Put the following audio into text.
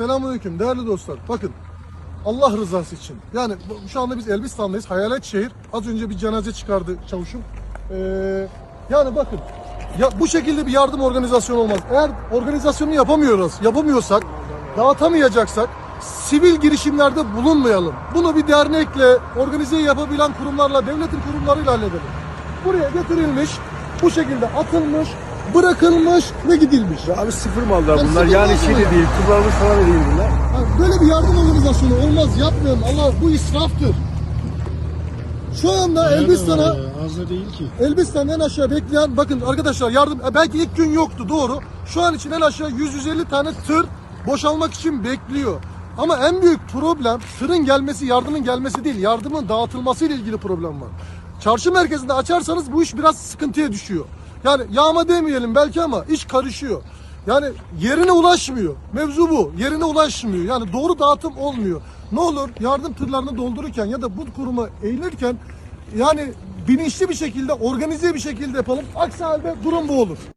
Selamünaleyküm değerli dostlar. Bakın Allah rızası için. Yani şu anda biz Elbistan'dayız. Hayalet şehir. Az önce bir cenaze çıkardı çavuşum. Ee, yani bakın ya bu şekilde bir yardım organizasyonu olmaz. Eğer organizasyonu yapamıyoruz, yapamıyorsak, dağıtamayacaksak sivil girişimlerde bulunmayalım. Bunu bir dernekle, organize yapabilen kurumlarla, devletin kurumlarıyla halledelim. Buraya getirilmiş, bu şekilde atılmış, bırakılmış ve gidilmiş. Abi sıfır mallar Ya bunlar. sıfır Yani şey de ya. değil, kullanılmış falan da değil bunlar. Ha, Böyle bir yardım organizasyonu olmaz. Yapmayalım. Allah bu israftır. Şu anda Elbistan'a Az da değil ki. Elbistan'da en aşağı bekleyen bakın arkadaşlar yardım e, belki ilk gün yoktu doğru. Şu an için en aşağı 100-150 tane tır boşalmak için bekliyor. Ama en büyük problem tırın gelmesi, yardımın gelmesi değil, yardımın dağıtılması ile ilgili problem var. Çarşı merkezinde açarsanız bu iş biraz sıkıntıya düşüyor. Yani yağma demeyelim belki ama iş karışıyor. Yani yerine ulaşmıyor. Mevzu bu. Yerine ulaşmıyor. Yani doğru dağıtım olmuyor. Ne olur yardım tırlarını doldururken ya da bu kuruma eğilirken yani bilinçli bir şekilde, organize bir şekilde yapalım. Aksi halde durum bu olur.